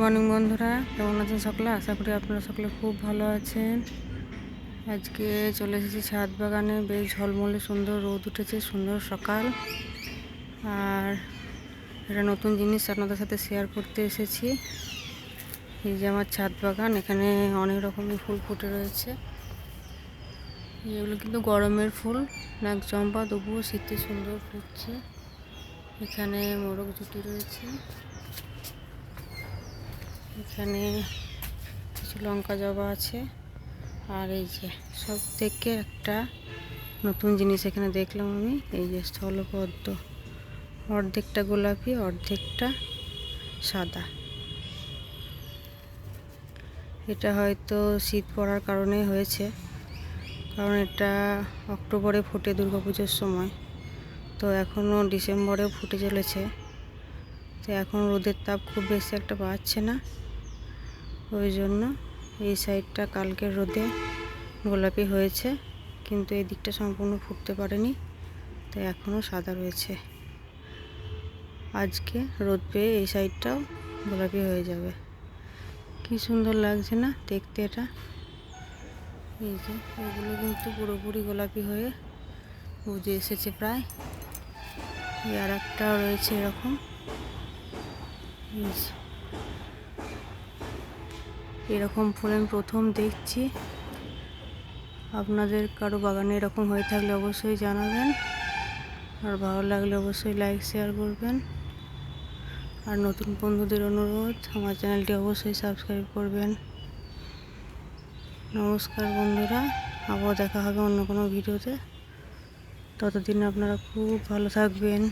Morning বন্ধুরা, কেমন আছেন সকলে? আশা করি আপনারা সকলে খুব ভালো আছেন। আজকে চলে এসেছি ছাদ বাগানে, বেশ ঝলমলে সুন্দর রোদ উঠেছে, সুন্দর সকাল। আর এটা নতুন জিনিস আপনাদের সাথে শেয়ার করতে এসেছি। এই যে আমার ছাদ বাগান, এখানে অনেক রকমের ফুল ফুটে রয়েছে। এগুলো কিন্তু গরমের ফুল, নাক চম্পা, তবুও শীতে সুন্দর ফুটছে। এখানে মোরগ জুটি রয়েছে। এখানে কিছু লঙ্কা জবা আছে। আর এই যে সব থেকে একটা নতুন জিনিস এখানে দেখলাম আমি, এই যে স্থলপদ্ম। অর্ধেকটা গোলাপি, অর্ধেকটা সাদা। এটা হয়তো শীত পড়ার কারণে হয়েছে, কারণ এটা অক্টোবরে ফোটে দুর্গাপুজোর সময়। তো এখনও ডিসেম্বরেও ফুটে চলেছে। তো এখন রোদের তাপ খুব বেশি একটা পাচ্ছে না। ওই জন্য এই সাইডটা কালকের রোদে গোলাপি হয়েছে, কিন্তু এই দিকটা সম্পূর্ণ ফুটতে পারেনি, তাই এখনও সাদা রয়েছে। আজকে রোদ পেয়ে এই সাইডটাও গোলাপি হয়ে যাবে। কি সুন্দর লাগছে না দেখতে এটা? এই যে, এগুলো কিন্তু পুরোপুরি গোলাপি হয়ে বুঝে এসেছে প্রায়। আর একটাও রয়েছে এরকম। এরকম ফুল আমি প্রথম দেখছি। আপনাদের কারও বাগানে এরকম হয়ে থাকলে অবশ্যই জানাবেন। আর ভালো লাগলে অবশ্যই লাইক শেয়ার করবেন। আর নতুন বন্ধুদের অনুরোধ, আমার চ্যানেলটি অবশ্যই সাবস্ক্রাইব করবেন। নমস্কার বন্ধুরা আবার দেখা হবে অন্য কোনো ভিডিওতে। ততদিন আপনারা খুব ভালো থাকবেন।